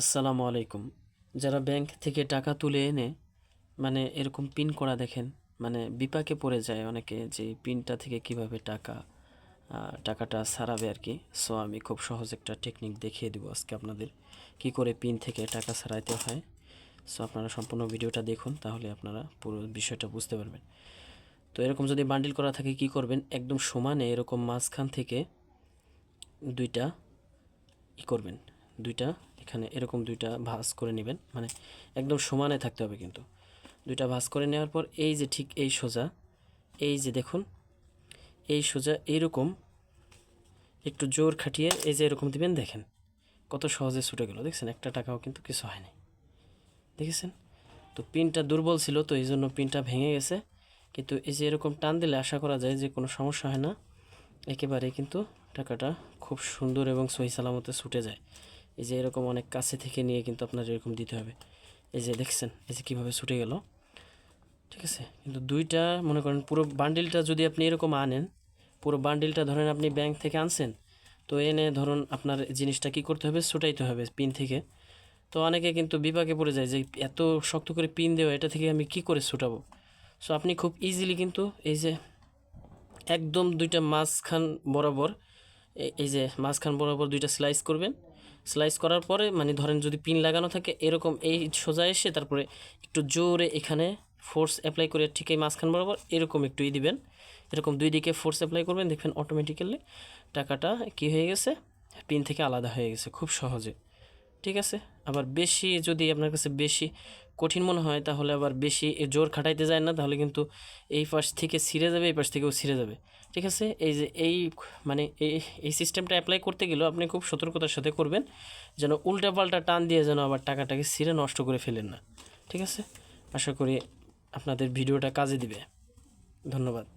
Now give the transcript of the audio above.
আসসালামু আলাইকুম। যারা ব্যাংক থেকে টাকা তুলে এনে মানে এরকম পিন করা দেখেন মানে বিপাকে পড়ে যায় অনেকে যে পিনটা থেকে কীভাবে টাকা টাকাটা সারাবে আর কি। সো আমি খুব সহজ একটা টেকনিক দেখিয়ে দেবো আজকে আপনাদের কি করে পিন থেকে টাকা সারাইতে হয়। সো আপনারা সম্পূর্ণ ভিডিওটা দেখুন, তাহলে আপনারা পুরো বিষয়টা বুঝতে পারবেন। তো এরকম যদি বান্ডিল করা থাকে, কি করবেন? একদম সমানে এরকম মাঝখান থেকে দুইটা ই করবেন। দুইটা, এখানে এরকম দুইটা ভাঁজ করে নেবেন। মানে একদম সমানে থাকতে হবে কিন্তু। দুইটা ভাঁজ করে নেওয়ার পর এই যে ঠিক এই সোজা, এই যে দেখুন, এই সোজা এইরকম একটু জোর খাটিয়ে এই যে এরকম দিবেন, দেখেন কত সহজে ছুটে গেল। দেখছেন, একটা টাকাও কিন্তু কিছু হয়নি দেখেছেন? তো পিনটা দুর্বল ছিল, তো এই জন্য পিনটা ভেঙে গেছে। কিন্তু এই যে এরকম টান দিলে আশা করা যায় যে কোনো সমস্যা হয় না। একেবারে কিন্তু টাকাটা খুব সুন্দর এবং সহি সালামতে ছুটে যায়। এই যে এরকম অনেক কাছে থেকে নিয়ে কিন্তু আপনার এরকম দিতে হবে। এই যে দেখছেন, এই যে কীভাবে ছুটে গেল। ঠিক আছে? কিন্তু দুইটা, মনে করেন পুরো বান্ডিলটা যদি আপনি এরকম আনেন, পুরো বান্ডিলটা ধরেন আপনি ব্যাংক থেকে আনছেন, তো এনে ধরুন আপনার জিনিসটা কি করতে হবে? ছুটাইতে হবে পিন থেকে। তো অনেকে কিন্তু বিপাকে পড়ে যায় যে এত শক্ত করে পিন দেওয়া, এটা থেকে আমি কি করে ছুটাবো? সো আপনি খুব ইজিলি কিন্তু এই যে একদম দুইটা মাঝখান বরাবর এই যে মাঝখান বরাবর দুইটা স্লাইস করবেন। স্লাইস করার পরে মানে ধরেন যদি পিন লাগানো থাকে, এরকম এই সোজা এসে তারপরে একটু জোরে এখানে ফোর্স অ্যাপ্লাই করে ঠিক এই মাঝখান বরাবর এরকম একটু ই দিবেন। এরকম দুই দিকে ফোর্স অ্যাপ্লাই করবেন, দেখবেন অটোমেটিক্যালি টাকাটা কি হয়ে গেছে? পিন থেকে আলাদা হয়ে গেছে, খুব সহজে। ঠিক আছে? আবার বেশি, যদি আপনার কাছে বেশি কঠিন মনে হয়, তাহলে আবার বেশি জোর খাটাইতে যায় না, তাহলে কিন্তু এই পাশ থেকে ছিঁড়ে যাবে, এই পাশ থেকেও ছিঁড়ে যাবে। ঠিক আছে? এই যে এই মানে এই এই সিস্টেমটা অ্যাপ্লাই করতে গেলেও আপনি খুব সতর্কতার সাথে করবেন, যেন উল্টাপাল্টা টান দিয়ে যেন আবার টাকাটাকে ছিঁড়ে নষ্ট করে ফেলেন না। ঠিক আছে? আশা করি আপনাদের ভিডিওটা কাজে দিবে। ধন্যবাদ।